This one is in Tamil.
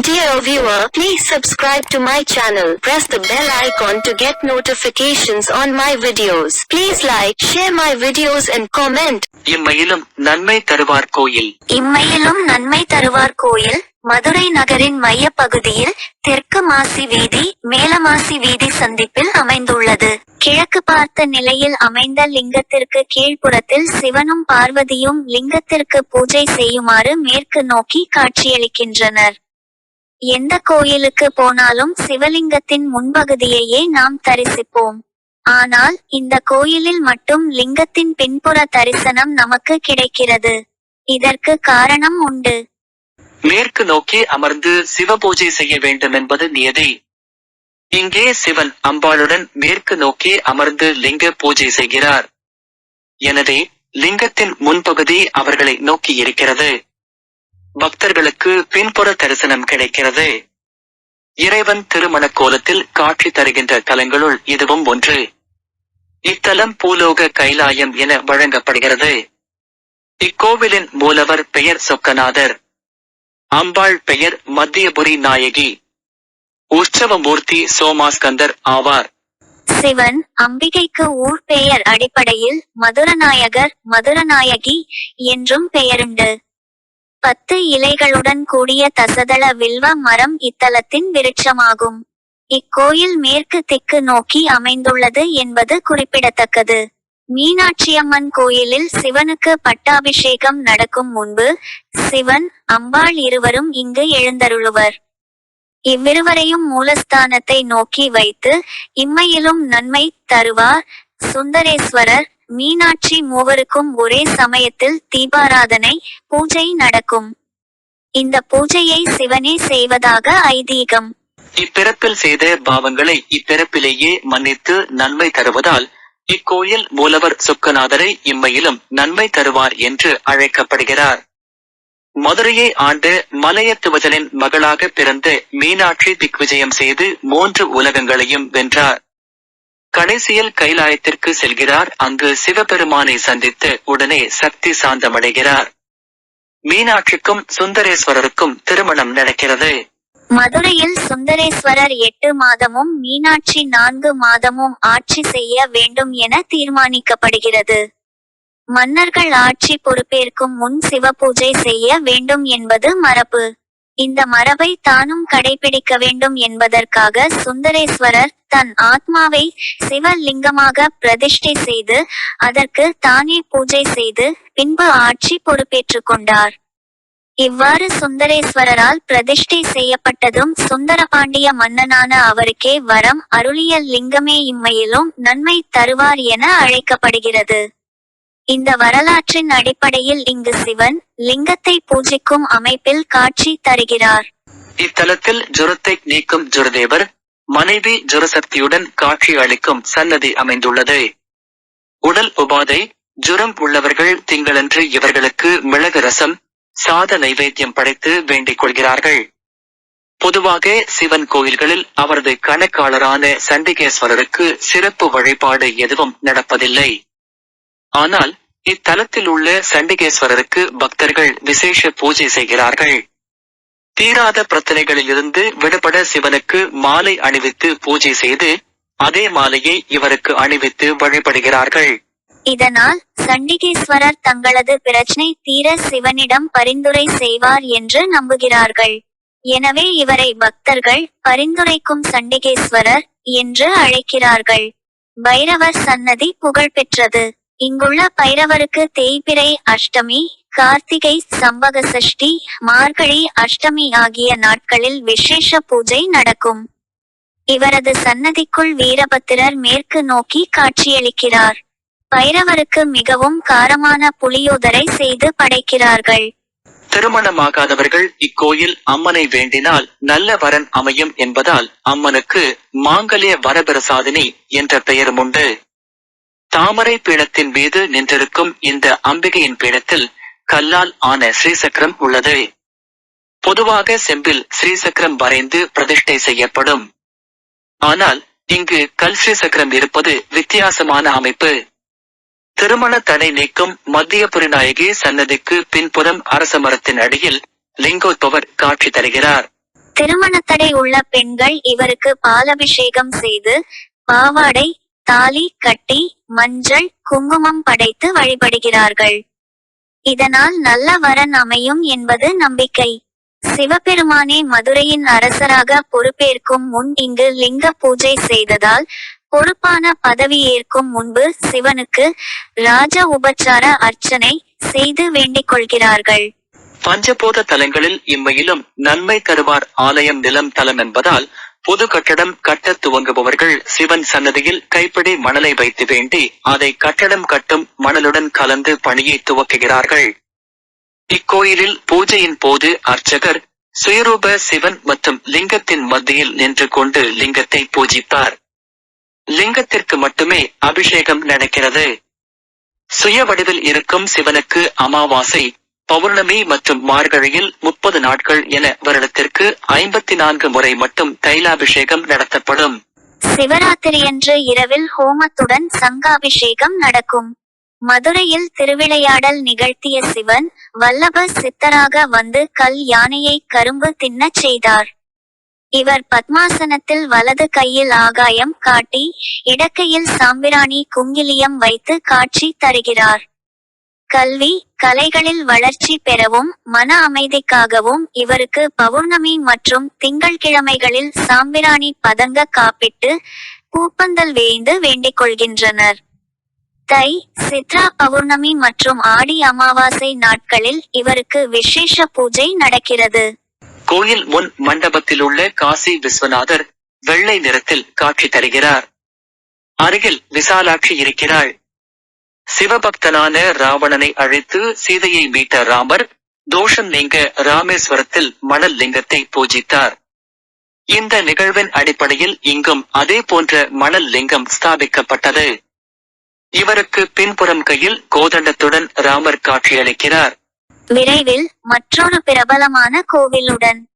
Dear viewer, please subscribe to my channel. Press the bell icon to get notifications on my videos. Please like, share my videos and comment. இம்மையிலும் நன்மை தருவார் கோயில் இம்மையிலும் நன்மை தருவார் கோயில் மதுரை நகரின் மைய பகுதியில் தெற்கு மாசி வீதி மேலமாசி வீதி சந்திப்பில் அமைந்துள்ளது கிழக்கு பார்த்த நிலையில் அமைந்த லிங்கத்திற்கு கீழ்ப்புறத்தில் சிவனும் பார்வதியும் லிங்கத்திற்கு பூஜை செய்யுமாறு மேற்கு நோக்கி காட்சியளிக்கின்றனர் எந்த கோயிலுக்கு போனாலும் சிவலிங்கத்தின் முன்பகுதியையே நாம் தரிசிப்போம். ஆனால் இந்த கோயிலில் மட்டும் லிங்கத்தின் பின்புற தரிசனம் நமக்கு கிடைக்கிறது. இதற்கு காரணம் உண்டு. மேற்கு நோக்கி அமர்ந்து சிவ பூஜை செய்ய வேண்டும் என்பது நியதி. இங்கே சிவன் அம்பாளுடன் மேற்கு நோக்கி அமர்ந்து லிங்க பூஜை செய்கிறார். எனவே லிங்கத்தின் முன்பகுதி அவர்களை நோக்கி இருக்கிறது. பக்தர்களுக்கு பின்புற தரிசனம் கிடைக்கிறது. இறைவன் திருமண கோலத்தில் காட்சி தருகின்ற தலங்களுள் இதுவும் ஒன்று. இத்தலம் பூலோக கைலாயம் என வழங்கப்படுகிறது. இக்கோவிலின் மூலவர் பெயர் சொக்கநாதர். அம்பாள் பெயர் மத்தியபுரி நாயகி. உற்சவமூர்த்தி சோமாஸ்கந்தர் ஆவார். சிவன் அம்பிகைக்கு ஊர் பெயர் அடிப்படையில் மதுரநாயகர் மதுரநாயகி என்றும் பெயருண்டு. பத்து இலைகளுடன் கூடிய தசதள வில்வ மரம் இத்தலத்தின் விருட்சமாகும். இக்கோயில் மேற்கு திக்கு நோக்கி அமைந்துள்ளது என்பது குறிப்பிடத்தக்கது. மீனாட்சியம்மன் கோயிலில் சிவனுக்கு பட்டாபிஷேகம் நடக்கும் முன்பு சிவன் அம்பாள் இருவரும் இங்கு எழுந்தருளுவர். இவ்விருவரையும் மூலஸ்தானத்தை நோக்கி வைத்து இம்மையிலும் நன்மை தருவார் சுந்தரேஸ்வரர் மீனாட்சி மூவருக்கும் ஒரே சமயத்தில் தீபாராதனை பூஜை நடக்கும். இந்த பூஜையை சிவனே செய்வதாக ஐதீகம். இப்பிறப்பில் செய்த பாவங்களை இப்பிறப்பிலேயே மன்னித்து நன்மை தருவதால் இக்கோயில் மூலவர் சுக்கநாதரை இம்மையிலும் நன்மை தருவார் என்று அழைக்கப்படுகிறார். மதுரையை ஆண்டு மலையத்துவஜனின் மகளாக பிறந்த மீனாட்சி திக்விஜயம் செய்து மூன்று உலகங்களையும் வென்றார். கடைசியில் கைலாயத்திற்கு செல்கிறார். அங்கு சிவபெருமானை சந்தித்து உடனே சக்தி சாந்தமடைகிறார். மீனாட்சிக்கும் சுந்தரேஸ்வரருக்கும் திருமணம் நடக்கிறது. மதுரையில் சுந்தரேஸ்வரர் எட்டு மாதமும் மீனாட்சி நான்கு மாதமும் ஆட்சி செய்ய வேண்டும் என தீர்மானிக்கப்படுகிறது. மன்னர்கள் ஆட்சி பொறுப்பேற்கும் முன் சிவபூஜை செய்ய வேண்டும் என்பது மரபு. இந்த மரபை தானும் கடைபிடிக்க வேண்டும் என்பதற்காக சுந்தரேஸ்வரர் தன் ஆத்மாவை சிவலிங்கமாக பிரதிஷ்டை செய்து அதற்கு தானே பூஜை செய்து பின்பு ஆட்சி பொறுப்பேற்றுக் கொண்டார். இவ்வாறு சுந்தரேஸ்வரரால் பிரதிஷ்டை செய்யப்பட்டதும் சுந்தரபாண்டிய மன்னனான அவருக்கே வரம் அருளிய லிங்கமே இம்மையிலும் நன்மை தருவார் என அழைக்கப்படுகிறது. இந்த வரலாற்றின் அடிப்படையில் இங்கு சிவன் லிங்கத்தை பூஜிக்கும் அமைப்பில் காட்சி தருகிறார். இத்தலத்தில் ஜுரத்தை நீக்கும் ஜுரதேவர் மனைவி ஜுரசக்தியுடன் காட்சி அளிக்கும் சன்னதி அமைந்துள்ளது. உடல் உபாதை ஜுரம் உள்ளவர்கள் திங்களன்று இவர்களுக்கு மிளகு ரசம் சாத நைவேத்தியம் படைத்து வேண்டிக் கொள்கிறார்கள். பொதுவாக சிவன் கோயில்களில் அவரது கணக்காளரான சண்டிகேஸ்வரருக்கு சிறப்பு வழிபாடு எதுவும் நடப்பதில்லை. ஆனால் இத்தலத்தில் உள்ள சண்டிகேஸ்வரருக்கு பக்தர்கள் விசேஷ பூஜை செய்கிறார்கள். தீராத பிரச்சனைகளிலிருந்து விடுபட சிவனுக்கு மாலை அணிவித்து பூஜை செய்து அதே மாலையை இவருக்கு அணிவித்து வழிபடுகிறார்கள். இதனால் சண்டிகேஸ்வரர் தங்களது பிரச்சனை தீர சிவனிடம் பரிந்துரை செய்வார் என்று நம்புகிறார்கள். எனவே இவரை பக்தர்கள் பரிந்துரைக்கும் சண்டிகேஸ்வரர் என்று அழைக்கிறார்கள். பைரவர் சன்னதி புகழ்பெற்றது. இங்குள்ள பைரவருக்கு தேய்பிறை அஷ்டமி கார்த்திகை சம்பக சஷ்டி மார்கழி அஷ்டமி ஆகிய நாட்களில் விசேஷ பூஜை நடக்கும். இவரது சன்னதிக்குள் வீரபத்திரர் மேற்கு நோக்கி காட்சியளிக்கிறார். பைரவருக்கு மிகவும் காரமான புளியோதரை செய்து படைக்கிறார்கள். திருமணமாகாதவர்கள் இக்கோயில் அம்மனை வேண்டினால் நல்ல வரன் அமையும் என்பதால் அம்மனுக்கு மாங்கல்ய வரபிரசாதினி என்ற பெயரும் உண்டு. தாமரை பீடத்தின் மீது நின்றிருக்கும் இந்த அம்பிகையின் பீடத்தில் கல்லால் ஆன ஸ்ரீசக்கரம் உள்ளது. பொதுவாக செம்பில் ஸ்ரீசக்கரம் வரைந்து பிரதிஷ்டை செய்யப்படும். ஆனால் இங்கு கல் ஸ்ரீசக்கரம் இருப்பது வித்தியாசமான அமைப்பு. திருமண தடை நீக்கும் மத்திய நாயகி சன்னதிக்கு பின்புறம் அரச மரத்தின் அடியில் லிங்கோத்பவர் காட்சி தருகிறார். திருமணத்தடை உள்ள பெண்கள் இவருக்கு பாலபிஷேகம் செய்து பாவாடை தாலி கட்டி மஞ்சள் குங்குமம் படைத்து வழிபடுகிறார்கள். இதனால் நல்ல வரன் அமையும் என்பது நம்பிக்கை. சிவபெருமானே மதுரையின் அரசராக பொறுப்பேற்கும் முன் இங்கு லிங்க பூஜை செய்ததால் பொறுப்பான பதவி ஏற்கும் முன்பு சிவனுக்கு ராஜ உபச்சார அர்ச்சனை செய்து வேண்டிக் கொள்கிறார்கள். பஞ்சபோத தலங்களில் இம்மையிலும் நன்மை தருவார் ஆலயம் நிலம் தலம் என்பதால் புது கட்டடம் கட்டத் துவங்குபவர்கள் சிவன் சன்னதியில் கைப்பிடி மணலை வைத்து வேண்டி அதை கட்டடம் கட்டும் மணலுடன் கலந்து பணியை துவக்குகிறார்கள். இக்கோயிலில் பூஜையின் போது அர்ச்சகர் சுயரூப சிவன் மற்றும் லிங்கத்தின் மத்தியில் நின்று கொண்டு லிங்கத்தை பூஜிப்பார். லிங்கத்திற்கு மட்டுமே அபிஷேகம் நடக்கிறது. சுய வடிவில் இருக்கும் சிவனுக்கு அமாவாசை பௌர்ணமி மற்றும் மார்கழியில் முப்பது நாட்கள் என வருடத்திற்கு ஐம்பத்தி நான்கு முறை மட்டும் தைலாபிஷேகம் நடத்தப்படும். சிவராத்திரியன்று இரவில் ஹோமத்துடன் சங்காபிஷேகம் நடக்கும். மதுரையில் திருவிளையாடல் நிகழ்த்திய சிவன் வல்லப சித்தராக வந்து கல் யானையை கரும்பு தின்னச் செய்தார். இவர் பத்மாசனத்தில் வலது கையில் ஆகாயம் காட்டி இடக்கையில் சாம்பிராணி குங்கிலியம் வைத்து காட்சி தருகிறார். கல்வி கலைகளில் வளர்ச்சி பெறவும் மன அமைதிக்காகவும் இவருக்கு பௌர்ணமி மற்றும் திங்கள்கிழமைகளில் சாம்பிராணி பதங்க காப்பிட்டு பூப்பந்தல் வேய்ந்து வேண்டிக் கொள்கின்றனர். தை சித்ரா பௌர்ணமி மற்றும் ஆடி அமாவாசை நாட்களில் இவருக்கு விசேஷ பூஜை நடக்கிறது. கோயில் முன் மண்டபத்தில் உள்ள காசி விஸ்வநாதர் வெள்ளை நிறத்தில் காட்சி தருகிறார். அருகில் விசாலாட்சி இருக்கிறாள். சிவபக்தனான ராவணனை அழைத்து சீதையை மீட்ட ராமர் தோஷம் நீங்க ராமேஸ்வரத்தில் மணல் லிங்கத்தை பூஜித்தார். இந்த நிகழ்வின் அடிப்படையில் இங்கும் அதே போன்ற மணல் லிங்கம் ஸ்தாபிக்கப்பட்டது. இவருக்கு பின்புறம் கையில் கோதண்டத்துடன் ராமர் காட்சியளிக்கிறார். விரைவில் மற்றொரு பிரபலமான கோவிலுடன்